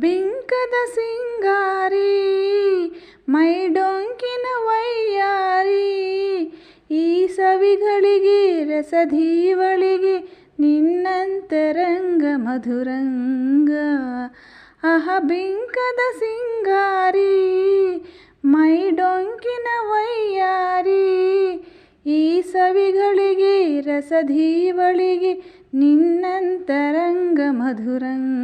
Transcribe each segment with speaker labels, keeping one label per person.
Speaker 1: ಬಿಂಕದ ಸಿಂಗಾರಿ ಮೈಡೊಂಕಿನ ವೈಯಾರಿ, ಈ ಸವಿಗಳಿಗೆ, ರಸಧೀವಳಿಗೆ ನಿನ್ನಂತರಂಗ ಮಧುರಂಗ. ಅಹ ಬಿಂಕದ ಸಿಂಗಾರಿ ಮೈಡೊಂಕಿನ ವೈಯಾರಿ, ಈ ಸವಿಗಳಿಗೆ, ರಸಧೀವಳಿಗೆ ನಿನ್ನಂತರಂಗ ಮಧುರಂಗ.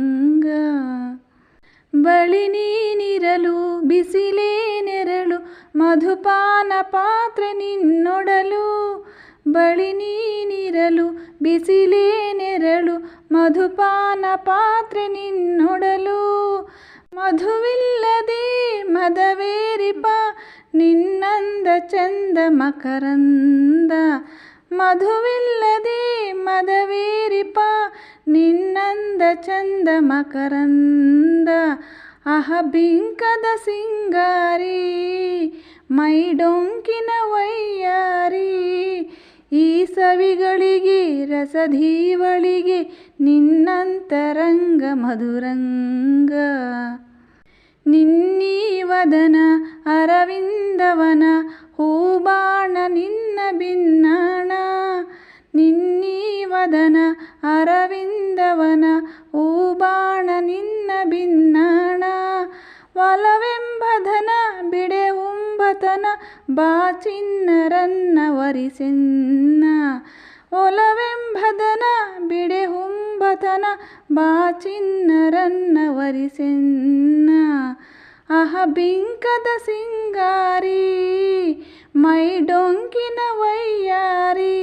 Speaker 1: ಬಳಿ ನೀನಿರಲು, ಬಿಸಿಲೇ ನೆರಳು, ಮಧುಪಾನ ಪಾತ್ರೆ ನಿನ್ನೊಡಲು. ಬಳಿ ನೀನಿರಲು, ಬಿಸಿಲೇ ನೆರಳು, ಮಧುಪಾನ ಪಾತ್ರೆ ನಿನ್ನೊಡಲು. ಮಧುವಿಲ್ಲದೆ ಮದವೇರಿಪ, ನಿನ್ನಂದ ಚಂದ ಮಕರಂದ. ಮಧುವಿಲ್ಲದೆ ಮದವೇರಿಪ, ನಿನ್ನಂದ ಚಂದ ಮಕರಂದ. ಅಹ ಬಿಂಕದ ಸಿಂಗಾರಿ ಮೈಡೊಂಕಿನ ವೈಯಾರಿ. ಈ ಸವಿಗಳಿಗೆ, ರಸಧೀವಳಿಗೆ ನಿನ್ನಂತರಂಗ ಮಧುರಂಗ. ನಿನ್ನೀ ವದನ ಅರವಿಂದವನ, ಹೂಬಾಣ ನಿನ್ನ ಬಿನ್ನಾಣ. ನಿನ್ನೀವದನ, ಅರವಿಂದವನ, ಹೂಬಾಣ ನಿನ್ನ ಬಿನ್ನಾಣ. ಒಲವೆಂಬಧನ ಬಿಡೆ ಉಂಬತನ ಬಾಚಿನ್ನರನ್ನ ವರಿಸೆನ್ನ. ಒಲವೆಂಬಧನ ಬಿಡೆ ಹುಂಬತನ ಬಾಚಿನ್ನರನ್ನ ವರಿಸೆನ್ನ. ಅಹ ಬಿಂಕದ ಸಿಂಗಾರಿ, ಮೈ ವೈಯಾರಿ,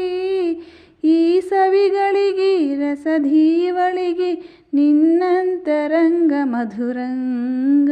Speaker 1: ಈ ಸವಿಗಳಿಗೆ ರಸಧೀವಳಿಗೆ ನಿನ್ನಂತರಂಗ ಮಧುರಂಗ.